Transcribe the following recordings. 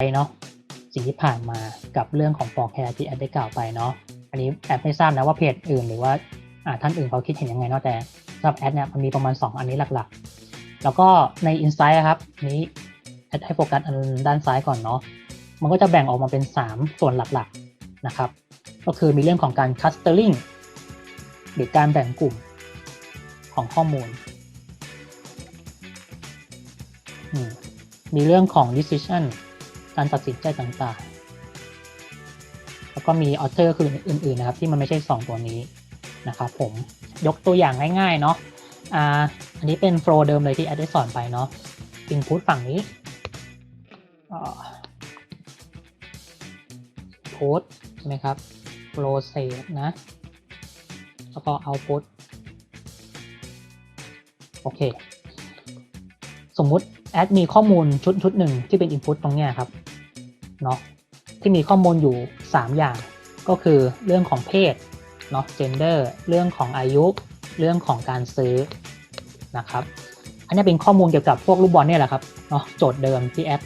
ไปเนาะสิ่งที่ผ่านมากับเรื่องของ forecast ที่แอดได้กล่าวไปเนาะอันนี้แอดไม่ทราบนะว่าเพจอื่นหรือว่าอ่าท่านอื่นเขาคิดเห็นยังไงเนาะแต่สำหรับแอดเนี่ยมันมีประมาณ 2 อันนี้หลักๆ แล้วก็ใน Insight อะครับนี้แอดให้โฟกัสอันด้านซ้ายก่อนเนาะมันก็จะแบ่งออกมาเป็น 3 ส่วนหลักๆนะครับก็คือมีเรื่องของการ clustering หรือการแบ่งกลุ่มของข้อมูลมมีเรื่องของ decision การตัดสินใจต่างๆ แล้วก็มี author คืออื่นๆนะครับ ที่มันไม่ใช่ 2 ตัวนี้นะครับผมยกตัวอย่างง่ายๆเนาะอ่าอันนี้เป็น flow เดิมเลยที่แอดได้สอนไปเนาะ input ฝั่งนี้อ่า input ใช่ไหมครับ process นะ แล้วก็ output โอเค สมมุติแอดมีข้อมูลชุดชุดหนึ่งที่เป็น input ตรงเนี้ยครับเนาะที่มีข้อมูลอยู่ 3 อย่าง ก็คือเรื่องของเพศเนาะ gender เรื่องของอายุ เรื่องของการซื้อนะครับ อันนี้เป็นข้อมูลเกี่ยวกับพวกลูกบอลเนี่ยแหละครับเนาะโจทย์เดิมที่แอด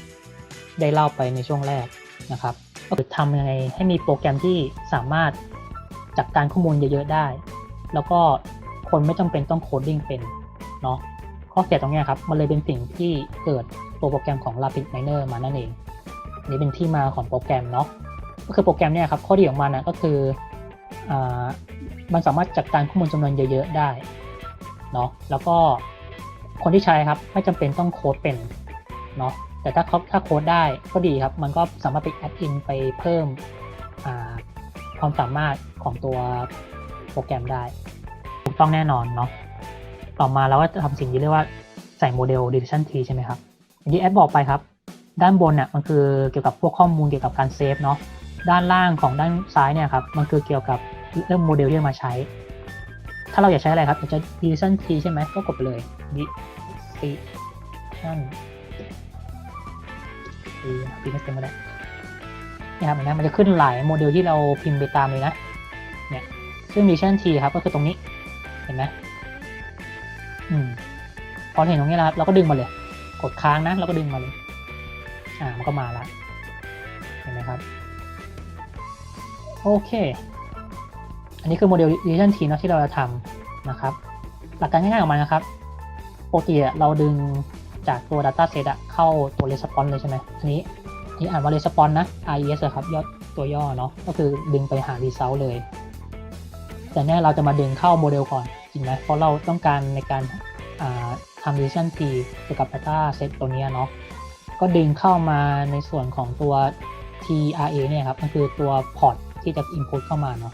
ได้เล่าไปในช่วงแรกนะครับก็คือทำยังไงให้มีโปรแกรมที่สามารถจัดการข้อมูลเยอะๆได้ แล้วก็คนไม่จำเป็นต้องโคดดิ้งเป็นเนาะ ข้อเสียตรงนี้ครับ มันเลยเป็นสิ่งที่เกิดตัวโปรแกรมของ Rapid Miner มานั่นเอง นี่เป็นที่มาของโปรแกรมเนาะ ก็คือโปรแกรมเนี่ยครับ ข้อดีของมันนะก็คืออมันสามารถจัดการข้อมูลจำนวนเยอะๆได้ เนาะ แล้วก็คนที่ใช้ครับไม่จำเป็นต้องโค้ดเป็น เนาะ แต่ถ้าเขาถ้าโค้ดได้ก็ดีครับ มันก็สามารถไปแอดอินไปเพิ่มความสามารถของตัวโปรแกรมได้ถูกต้องแน่นอนเนาะ ต่อมาเราก็จะทำสิ่งที่เรียกว่าใส่โมเดล decision tree ใช่ไหมครับอย่างที่แอดบอกไปครับ ด้านบนเนี่ยมันคือเกี่ยวกับพวกข้อมูลเกี่ยวกับการเซฟเนาะด้านล่างของด้านซ้ายเนี่ยครับมันคือเกี่ยวกับเรื่องโมเดลที่มาใช้ ถ้าเราอยากใช้อะไรครับอยากจะ decision tree ใช่ไหมก็กดไปเลย decision tree พิมพ์ไม่เต็มก็ได้นี่ครับเห็นไหมมันจะขึ้นหลายโมเดลที่เราพิมพ์ไปตามเลยนะ เนี่ย ซึ่ง decision tree ครับก็คือตรงนี้ เห็นไหม อืมพอเห็นตรงนี้แล้วครับเราก็ดึงมาเลย กดค้างนะเราก็ดึงมาเลย อ่ามันก็มาแล้วเห็นไหมครับ โอเค อันนี้คือโมเดล decision tree เนะที่เราจะทำนะครับ หลักการง่ายๆของมันนะครับปกติเราดึงจากตัว data set อะเข้าตัว response เลยใช่ไหมอันนี้อันนี้อ่านว่า response นะ RES ครับย่อตัวย่อเนาะก็คือดึงไปหา result เลย แต่เนี่ยเราจะมาดึงเข้าโมเดลก่อน จริงไหมเพราะเราต้องการในการทำ decision tree เกี่ยวกับ data set ตัวนี้เนาะก็ดึงเข้ามาในส่วนของตัว TRA เนี่ยครับก็คือตัวพอร์ตที่จะ input เข้ามาเนาะ